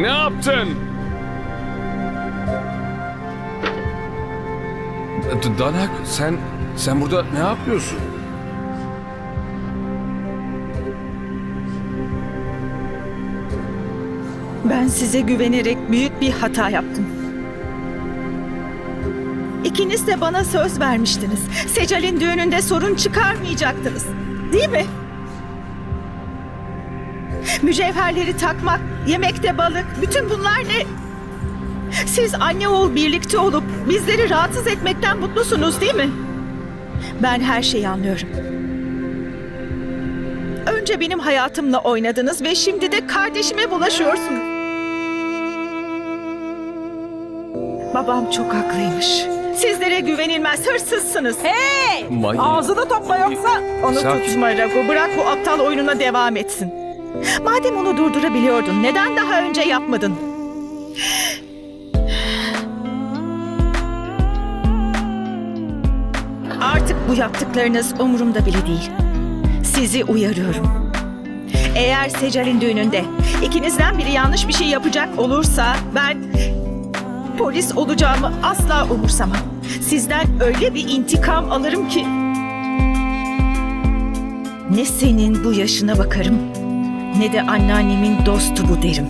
Ne yaptın? D- Danak sen sen burada ne yapıyorsun? Ben size güvenerek büyük bir hata yaptım. İkiniz de bana söz vermiştiniz. Secal'in düğününde sorun çıkarmayacaktınız. Değil mi? Mücevherleri takmak, yemekte balık, bütün bunlar ne? Siz anne oğul birlikte olup bizleri rahatsız etmekten mutlusunuz değil mi? Ben her şeyi anlıyorum. Önce benim hayatımla oynadınız ve şimdi de kardeşime bulaşıyorsunuz. Babam çok haklıymış. Sizlere güvenilmez, hırsızsınız. Hey! Mayı. Ağzını topla yoksa Onu Sakin. tutma Rago, bırak bu aptal oyununa devam etsin. Madem onu durdurabiliyordun, neden daha önce yapmadın? Artık bu yaptıklarınız umurumda bile değil. Sizi uyarıyorum. Eğer Secal'in düğününde ikinizden biri yanlış bir şey yapacak olursa ben polis olacağımı asla umursamam. Sizden öyle bir intikam alırım ki ne senin bu yaşına bakarım ne de anneannemin dostu bu derim.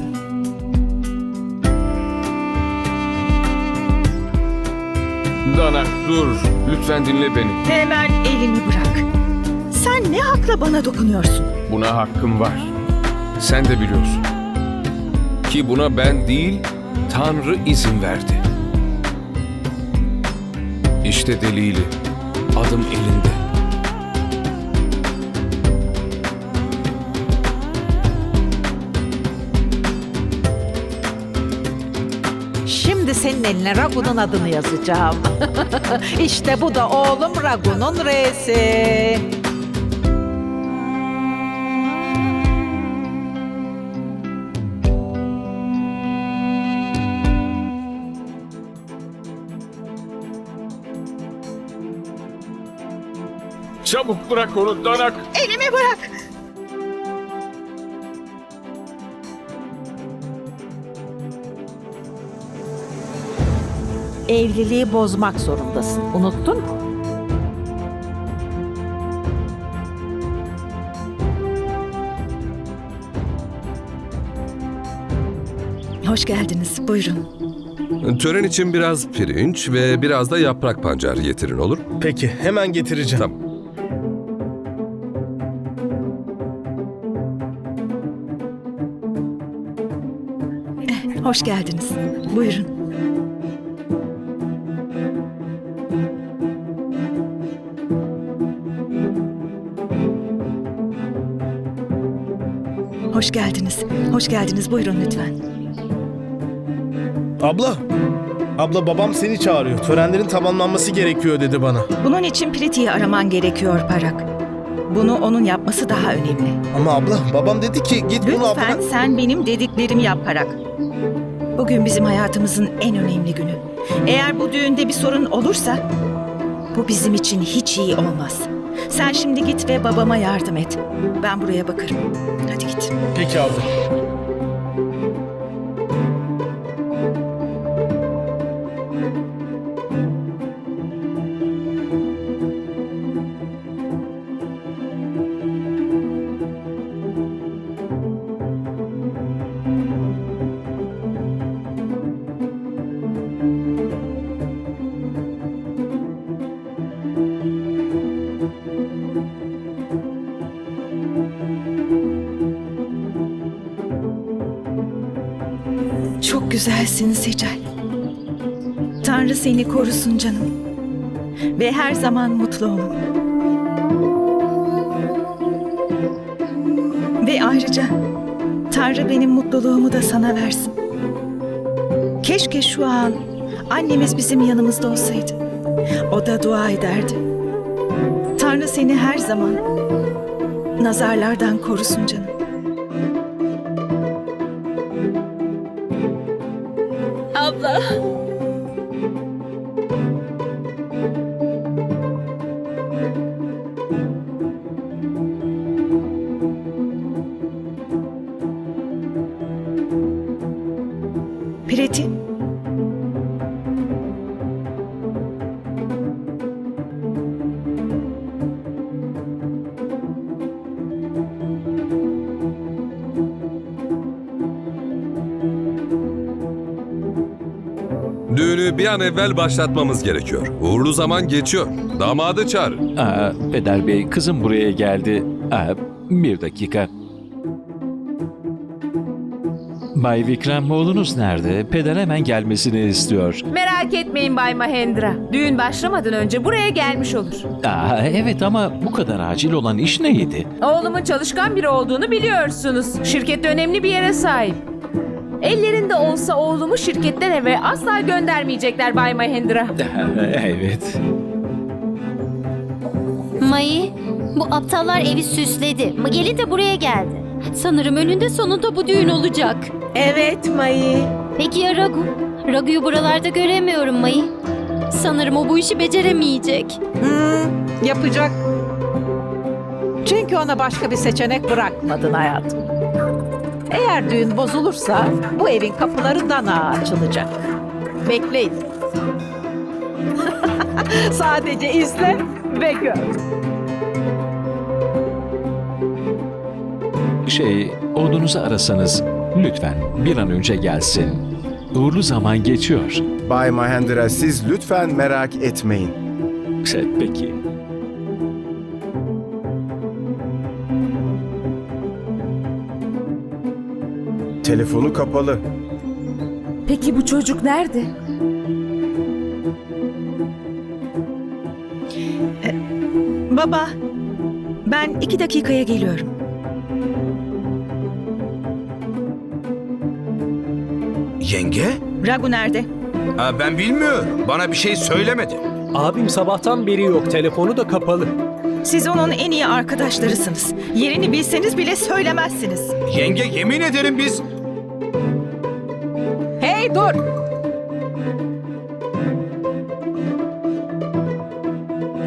Danak dur. Lütfen dinle beni. Hemen elimi bırak. Sen ne hakla bana dokunuyorsun? Buna hakkım var. Sen de biliyorsun. Ki buna ben değil, Tanrı izin verdi. İşte delili. Adım elinde. Senin eline Ragun'un adını yazacağım. işte bu da oğlum Ragun'un R'si. Çabuk bırak onu Danak. Elimi bırak. Evliliği bozmak zorundasın. Unuttun mu? Hoş geldiniz. Buyurun. Tören için biraz pirinç ve biraz da yaprak pancar getirin olur mu? Peki hemen getireceğim. Tamam. Hoş geldiniz. Buyurun. Hoş geldiniz. Hoş geldiniz. Buyurun lütfen. Abla. Abla babam seni çağırıyor. Törenlerin tamamlanması gerekiyor dedi bana. Bunun için Priti'yi araman gerekiyor Parak. Bunu onun yapması daha önemli. Ama abla babam dedi ki git bunu Lütfen abla... sen benim dediklerimi yap Parak. Bugün bizim hayatımızın en önemli günü. Eğer bu düğünde bir sorun olursa bu bizim için hiç iyi olmaz. Sen şimdi git ve babama yardım et. Ben buraya bakarım. Hadi git. Peki abla. Çok güzelsin Secel. Tanrı seni korusun canım. Ve her zaman mutlu olun. Ve ayrıca Tanrı benim mutluluğumu da sana versin. Keşke şu an annemiz bizim yanımızda olsaydı. O da dua ederdi. Tanrı seni her zaman nazarlardan korusun canım. Abla. Bir an evvel başlatmamız gerekiyor. Uğurlu zaman geçiyor. Damadı çağırın. Aa, Peder Bey, kızım buraya geldi. Aa, bir dakika. Bay Vikram oğlunuz nerede? Peder hemen gelmesini istiyor. Merak etmeyin Bay Mahendra. Düğün başlamadan önce buraya gelmiş olur. Aa, evet ama bu kadar acil olan iş neydi? Oğlumun çalışkan biri olduğunu biliyorsunuz. Şirkette önemli bir yere sahip. Ellerinde olsa oğlumu şirketten eve asla göndermeyecekler Bay Mahendra. evet. Mayı, bu aptallar evi süsledi. Gelin de buraya geldi. Sanırım önünde sonunda bu düğün olacak. Evet Mayı. Peki ya Ragu? Ragu'yu buralarda göremiyorum Mayı. Sanırım o bu işi beceremeyecek. Hmm, yapacak. Çünkü ona başka bir seçenek bırakmadın hayatım. Eğer düğün bozulursa bu evin kapıları dana açılacak. Bekleyin. Sadece izle ve gör. Şey, oğlunuzu arasanız lütfen bir an önce gelsin. Uğurlu zaman geçiyor. Bay Mahendra siz lütfen merak etmeyin. Şey, peki. Telefonu kapalı. Peki bu çocuk nerede? Baba, ben iki dakikaya geliyorum. Yenge? Ragu nerede? Ha, ben bilmiyorum. Bana bir şey söylemedi. Abim sabahtan beri yok. Telefonu da kapalı. Siz onun en iyi arkadaşlarısınız. Yerini bilseniz bile söylemezsiniz. Yenge yemin ederim biz... Hey dur!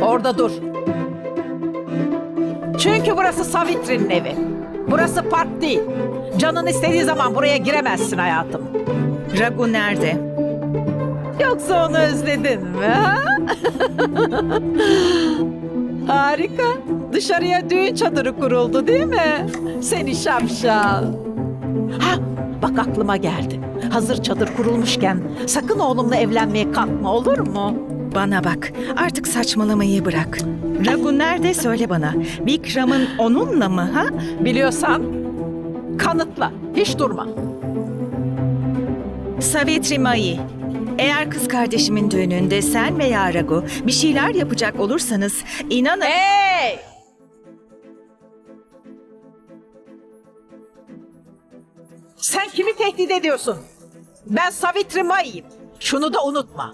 Orada dur. Çünkü burası Savitri'nin evi. Burası park değil. Canın istediği zaman buraya giremezsin hayatım. Ragu nerede? Yoksa onu özledin mi? ha? Harika. Dışarıya düğün çadırı kuruldu değil mi? Seni şapşal. Ha, bak aklıma geldi. Hazır çadır kurulmuşken sakın oğlumla evlenmeye kalkma olur mu? Bana bak, artık saçmalamayı bırak. Ragu nerede söyle bana. Vikram'ın onunla mı ha? Biliyorsan kanıtla. Hiç durma. Savitri Mai. Eğer kız kardeşimin düğününde sen veya Ragu bir şeyler yapacak olursanız inanın... Hey! Sen kimi tehdit ediyorsun? Ben Savitri Mai'yim. Şunu da unutma.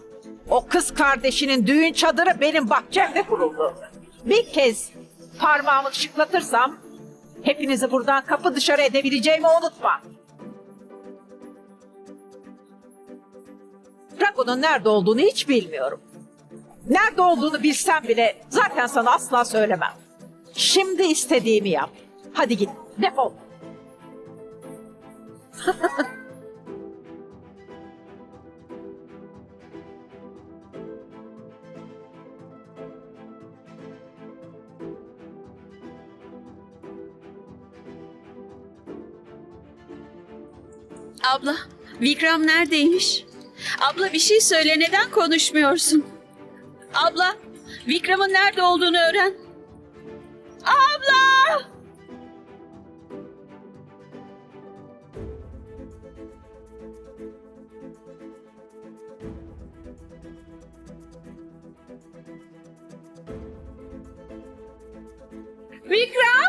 O kız kardeşinin düğün çadırı benim bahçemde kuruldu. Bir kez parmağımı şıklatırsam hepinizi buradan kapı dışarı edebileceğimi unutma. Rago'nun nerede olduğunu hiç bilmiyorum. Nerede olduğunu bilsem bile zaten sana asla söylemem. Şimdi istediğimi yap. Hadi git, defol. Abla, Vikram neredeymiş? Abla bir şey söyle, neden konuşmuyorsun? Abla, Vikram'ın nerede olduğunu öğren. Abla! Vikram!